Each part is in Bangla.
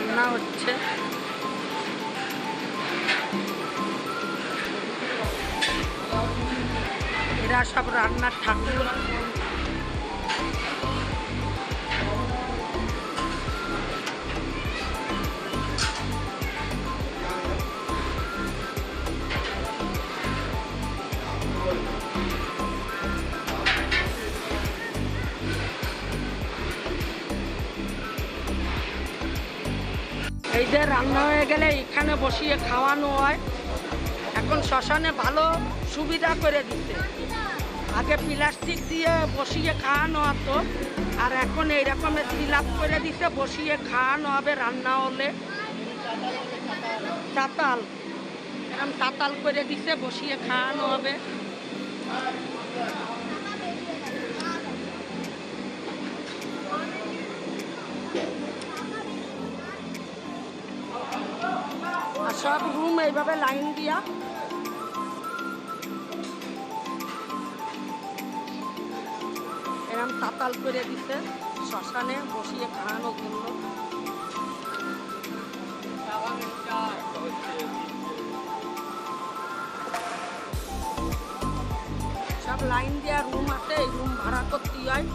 রান্না হচ্ছে। এরা সব রান্নার ঠাকুর। এই যে রান্না হয়ে গেলে এখানে বসিয়ে খাওয়ানো হয়। এখন শ্মশানে ভালো সুবিধা করে দিতে আগে প্লাস্টিক দিয়ে বসিয়ে খাওয়ানো হতো, আর এখন এই রকমের সিলাপ করে দিতে বসিয়ে খাওয়ানো হবে রান্না হলে। চাতাল, এরকম চাতাল করে দিতে বসিয়ে খাওয়ানো হবে। সব রুম এইভাবে লাইন দিয়া। এরম তাতাল করে দিতে শ্মশানে বসিয়ে খাওয়ানোর জন্য সব লাইন দেওয়া রুম আছে, এই রুম ভাড়া করতে হয়।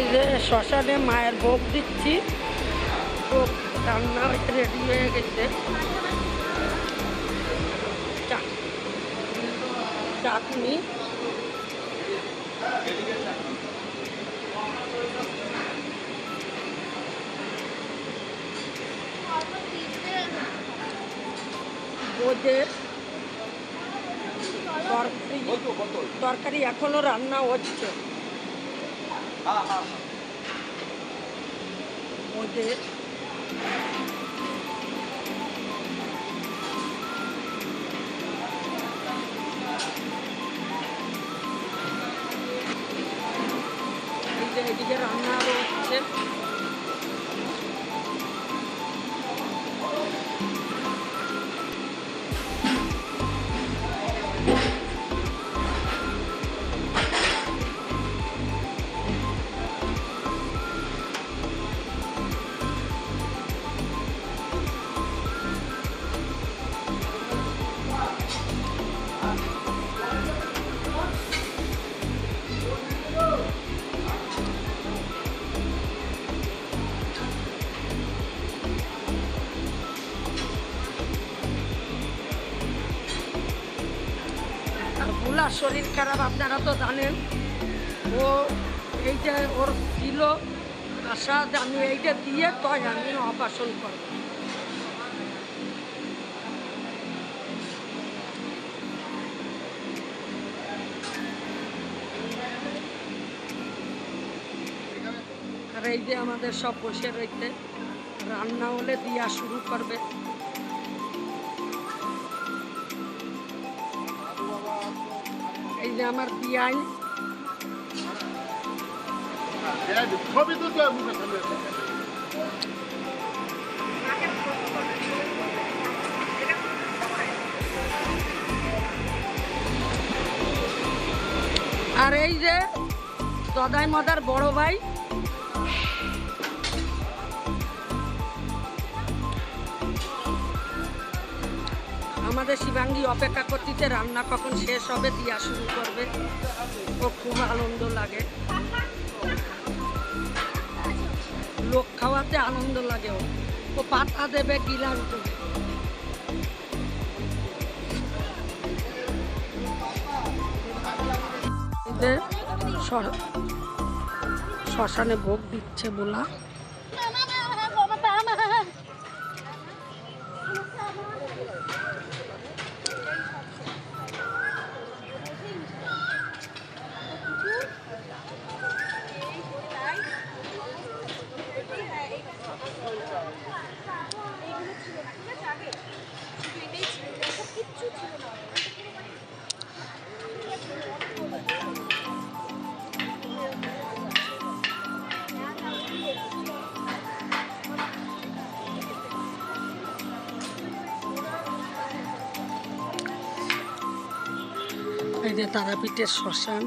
এই যে শ্মশানে মায়ের ভোগ দিচ্ছি। ভোগ রান্না রেডি হয়ে গেছে। চাটনি। তরকারি। তরকারি এখনও রান্না হচ্ছে। ওদের এদিকে রান্না হচ্ছে আর শরীর খারাপ, আপনারা তো জানেন। ও এই যে ওর ছিল আশা যে আমি এইটা দিয়ে তয় আমি অপারেশন করব। আর এই যে আমাদের সব বসে রয়েছে রান্না হলে দিয়া শুরু করবে। যে আমার বিয়াই। আর এই যে সদাই মদার বড় ভাই আমাদের শিবাঙ্গী অপেক্ষা করতেছে, রান্না কখন শেষ হবে দিয়া শুরু করবে। ও খুব আনন্দ লাগে। লোক খাওয়াতে আনন্দ লাগে ও ও পাতা দেবে দেবে এদের শ্মশানে ভোগ দিচ্ছে বলা। তারাপীঠের শ্মশান।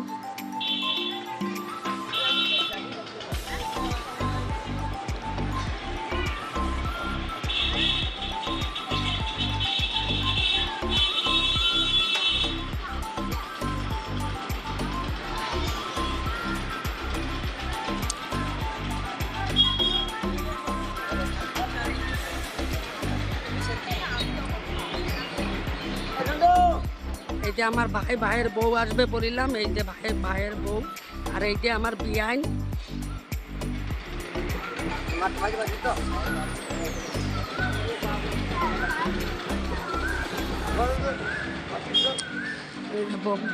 এই যে আমার ভাই, ভাইয়ের বউ আসবে বলিলাম এই যে ভাই, ভাইয়ের বউ। আর এই যে আমার বিয়াইন।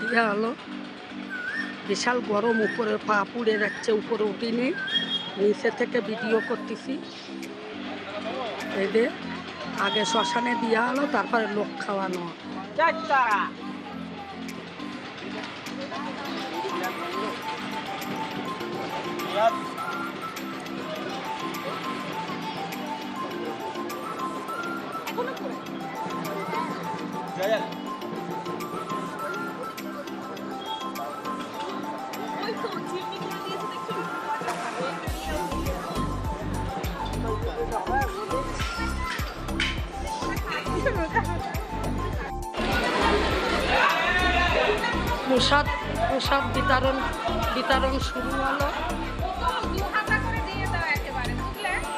দিয়া হলো। বিশাল গরম, উপরে পা পুড়ে যাচ্ছে উপরে উঠিনি। নিচে থেকে ভিডিও করতেছি। যে আগে শ্মশানে দেওয়া হলো, তারপরে লোক খাওয়ানো প্রসাদ প্রসাদ বিতরণ বিতরণ শুরু হলো।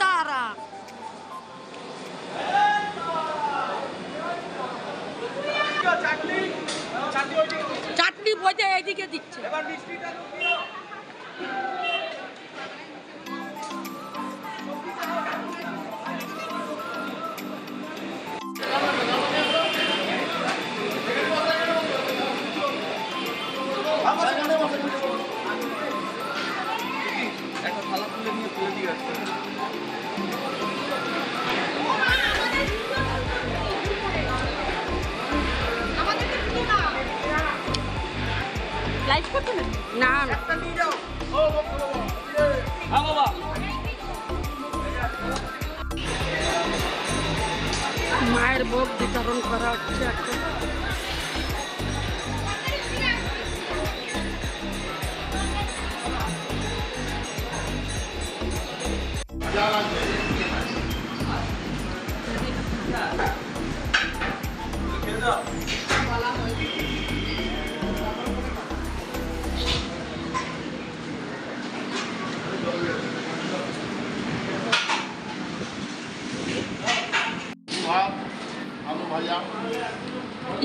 তারা চাটনি বোঝে এইদিকে দিচ্ছে। আমাদেরকে না মায়ের ভোগ বিতরণ করা হচ্ছে এখন।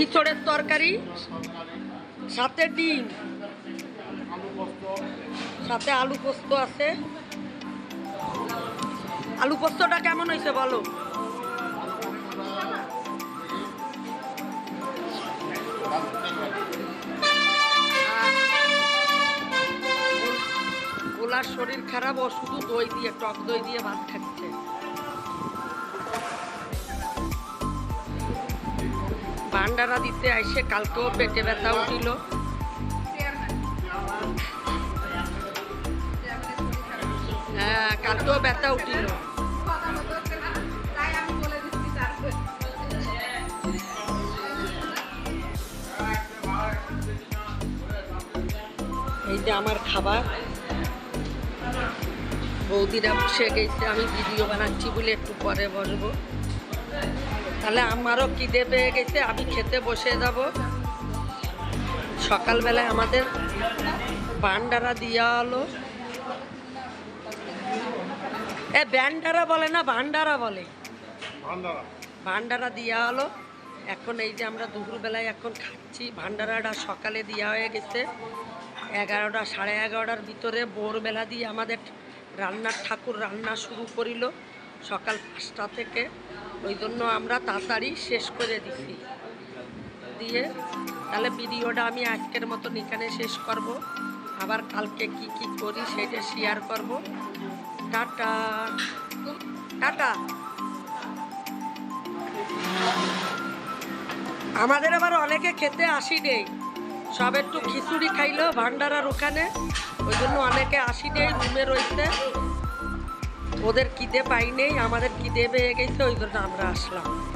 ইঁচড়ের তরকারি, সাথে ডিম, সাথে আলু পোস্ত আছে। আলু পোস্তটা কেমন হয়েছে বলো? গোলার শরীর খারাপ, ও শুধু দই দিয়ে, টক দই দিয়ে ভাত খাচ্ছে। ভান্ডারা দিতে আসে কালকেও পেটে ব্যথা উঠিল। হ্যাঁ কালকেও ব্যথা উঠিল। এই যে আমার খাবার। বৌদিরা বসে গেছে, আমি ভিডিও বানাচ্ছি বলে একটু পরে বসবো তাহলে আমারও খিদে পেয়ে গেছে আমি খেতে বসে যাব। সকালবেলায় আমাদের বান্ডারা দেওয়া হলো এ ব্যান্ডারা বলে না ভান্ডারা বলে। ভান্ডারা ভান্ডারা দেওয়া হলো এখন এই যে আমরা দুপুরবেলায় এখন খাচ্ছি ভান্ডারাটা সকালে দেওয়া হয়ে গেছে। এগারোটা সাড়ে এগারোটার ভিতরে ভোরবেলা দিয়ে আমাদের রান্নার ঠাকুর রান্না শুরু করিল। সকাল পাঁচটা থেকে। ওই জন্য আমরা তাড়াতাড়ি শেষ করে দিছি। দিয়ে তাহলে ভিডিওটা আমি আজকের মতন এখানে শেষ করব। আবার কালকে কি কি করি সেটা শেয়ার করব। টাটা। টাটা। আমাদের আবার অনেকে খেতে আসি নেই। সব একটু খিচুড়ি খাইলো, ভান্ডারার ওখানে। ওই জন্য অনেকে আসি নেই, রুমে রয়েছে ওদের খিদে পাই নেই আমাদের খিদে পেয়ে গেছে ওই জন্য আমরা আসলাম।